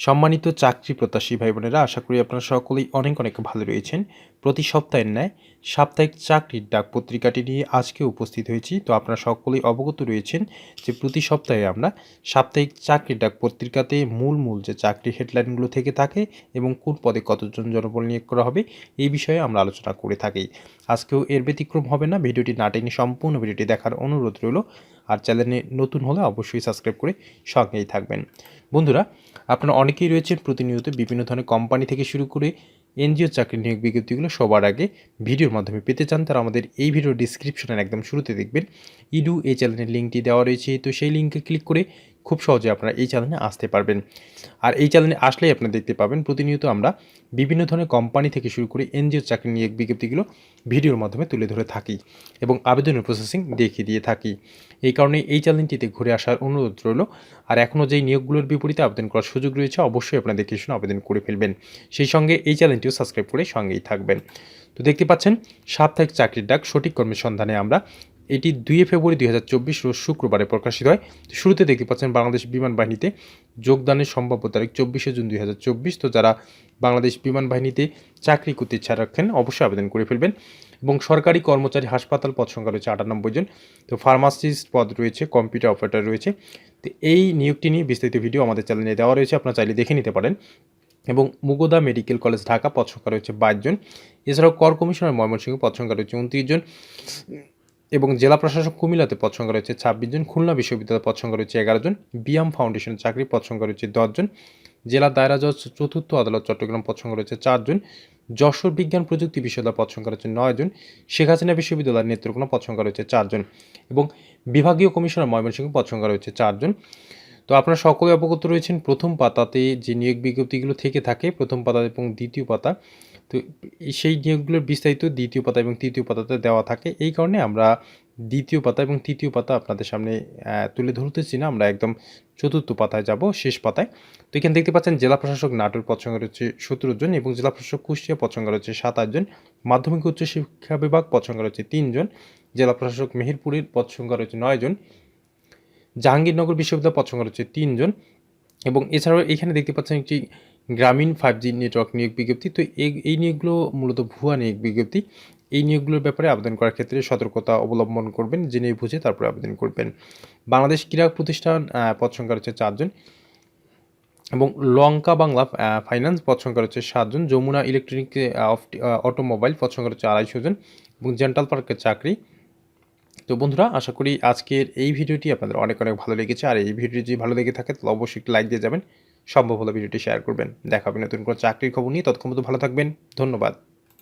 সম্মানিত চাকরি প্রত্যাশী ভাই বোনেরা আশা করি আপনারা সকলেই অনেক অনেক ভালো রয়েছেন। প্রতি সপ্তাহের ন্যায় সাপ্তাহিক চাকরির ডাক পত্রিকাটি নিয়ে আজকে উপস্থিত হয়েছি। তো আপনারা সকলেই অবগত রয়েছেন যে প্রতি সপ্তাহে আমরা সাপ্তাহিক চাকরির ডাক পত্রিকাতে মূল মূল যে চাকরি হেডলাইনগুলো থেকে থাকে এবং কোন পদে কতজন জনবল নিয়োগ করা হবে এই বিষয়ে আমরা আলোচনা করে থাকি। আজকেও এর ব্যতিক্রম হবে না, ভিডিওটি না টেনে সম্পূর্ণ ভিডিওটি দেখার অনুরোধ রইল। আর চ্যানেলে নতুন হলে অবশ্যই সাবস্ক্রাইব করে সঙ্গেই থাকবেন। বন্ধুরা, আপনারা অনেকেই রয়েছেন প্রতিনিয়ত বিভিন্ন ধরনের কোম্পানি থেকে শুরু করে এনজিও চাকরি নিয়োগ বিজ্ঞপ্তিগুলো সবার আগে ভিডিওর মাধ্যমে পেতে চান, তারা আমাদের এই ভিডিও ডিসক্রিপশনের একদম শুরুতে দেখবেন। ইডু এই চ্যানেলের লিঙ্কটি দেওয়া রয়েছে, তো সেই লিঙ্কে ক্লিক করে খুব সহজে আপনারা এই চ্যানেলে আসতে পারবেন। আর এই চ্যানেলে আসলেই আপনারা দেখতে পাবেন, প্রতিনিয়ত আমরা বিভিন্ন ধরনের কোম্পানি থেকে শুরু করে এনজিও চাকরি নিয়োগ বিজ্ঞপ্তিগুলো ভিডিওর মাধ্যমে তুলে ধরে থাকি এবং আবেদনের প্রসেসিং দেখিয়ে দিয়ে থাকি। এই কারণে এই চ্যানেলটিতে ঘুরে আসার অনুরোধ রইল। আর এখনও যেই নিয়োগগুলোর বিপরীতে আবেদন করার সুযোগ রয়েছে, অবশ্যই আপনারা দেখে শুনে আবেদন করে ফেলবেন। সেই সঙ্গে এই চ্যানেলটিও সাবস্ক্রাইব করে সঙ্গেই থাকবেন। তো দেখতে পাচ্ছেন, সাপ্তাহিক চাকরির ডাক সঠিক কর্মের সন্ধানে আমরা এটি দুই ফেব্রুয়ারি দুই হাজার চব্বিশ রোজ শুক্রবারে প্রকাশিত হয়। শুরুতে দেখতে পাচ্ছেন বাংলাদেশ বিমান বাহিনীতে যোগদানের সম্ভাব্য তারিখ চব্বিশে জুন দুই হাজার চব্বিশ। তো যারা বাংলাদেশ বিমান বাহিনীতে চাকরি করতে ইচ্ছা রাখেন, অবশ্যই আবেদন করে ফেলবেন এবং সরকারি কর্মচারী হাসপাতাল পদ সংখ্যা রয়েছে আটানব্বই জন। তো ফার্মাসিস্ট পদ রয়েছে, কম্পিউটার অপারেটর রয়েছে। তো এই নিয়োগটি নিয়ে বিস্তারিত ভিডিও আমাদের চ্যানেলে দেওয়া রয়েছে, আপনারা চাইলে দেখে নিতে পারেন। এবং মুগদা মেডিকেল কলেজ ঢাকা পদ সংখ্যা রয়েছে বাইশ জন। এছাড়াও কর কমিশনার ময়মনসিংহ পদ সংখ্যা রয়েছে উনত্রিশ জন। এবং জেলা প্রশাসক কুমিল্লাতে পদ সংখ্যা রয়েছে ছাব্বিশ জন, খুলনা বিশ্ববিদ্যালয়ের পদ সংখ্যা রয়েছে এগারো জন, বিয়াম ফাউন্ডেশন চাকরি পদ সংখ্যা রয়েছে দশজন জেলা দায়রা জজ চতুর্থ আদালত চট্টগ্রাম পদ সংখ্যা রয়েছে চারজন যশোর বিজ্ঞান প্রযুক্তি বিশ্ববিদ্যালয় পদ সংখ্যা রয়েছে নয় জন, শেখ হাসিনা বিশ্ববিদ্যালয়ের নেত্রকোনা পদ সংখ্যা রয়েছে চারজন এবং বিভাগীয় কমিশনার ময়মনসিংহ পদ সংখ্যা রয়েছে চারজন তো আপনারা সকলে অবগত রয়েছেন, প্রথম পাতাতে যে নিয়োগ বিজ্ঞপ্তিগুলো থেকে থাকে, প্রথম পাতা এবং দ্বিতীয় পাতা তো সেই নিয়োগগুলোর বিস্তারিত দ্বিতীয় পাতা এবং তৃতীয় পাতাতে দেওয়া থাকে। এই কারণে আমরা দ্বিতীয় পাতা এবং তৃতীয় পাতা আপনাদের সামনে তুলে ধরতেছি না। আমরা একদম চতুর্থ পাতায় যাব, শেষ পাতায়। তো এখানে দেখতে পাচ্ছেন, জেলা প্রশাসক নাটোর সংখ্যা রয়েছে সতেরো জন এবং জেলা প্রশাসক কুষ্টিয়া সংখ্যা রয়েছে সাতাশ জন। মাধ্যমিক উচ্চ শিক্ষা বিভাগ সংখ্যা রয়েছে তিনজন জেলা প্রশাসক মেহেরপুরের সংখ্যা রয়েছে নয় জন। জাহাঙ্গীরনগর বিশ্ববিদ্যালয় সংখ্যা রয়েছে তিনজন এবং এছাড়াও এখানে দেখতে পাচ্ছেন একটি গ্রামীণ ফাইভ জি নেটওয়ার্ক নিয়োগ বিজ্ঞপ্তি। তো এই এই নিয়োগগুলো মূলত ভুয়া নিয়োগ বিজ্ঞপ্তি। এই নিয়োগগুলোর ব্যাপারে আবেদন করার ক্ষেত্রে সতর্কতা অবলম্বন করবেন, জেনে বুঝে তারপরে আবেদন করবেন। বাংলাদেশ ক্রীড়া প্রতিষ্ঠান পদ সংখ্যা রয়েছে চারজন এবং লঙ্কা বাংলা ফাইন্যান্স পদ সংখ্যা রয়েছে সাতজন যমুনা ইলেকট্রনিক অটোমোবাইল পদ সংখ্যা রয়েছে আড়াইশো জন এবং জেন্টাল পার্কের চাকরি। তো বন্ধুরা, আশা করি আজকের এই ভিডিওটি আপনাদের অনেক অনেক ভালো লেগেছে। আর এই ভিডিওটি যদি ভালো লেগে থাকে, তাহলে অবশ্যই একটি লাইক দিয়ে যাবেন। সম্ভব হলে ভিডিওটি শেয়ার করবেন। দেখা হবে নতুন কোনো চাকরির খবর নিয়ে। ততক্ষণ ভালো থাকবেন। ধন্যবাদ।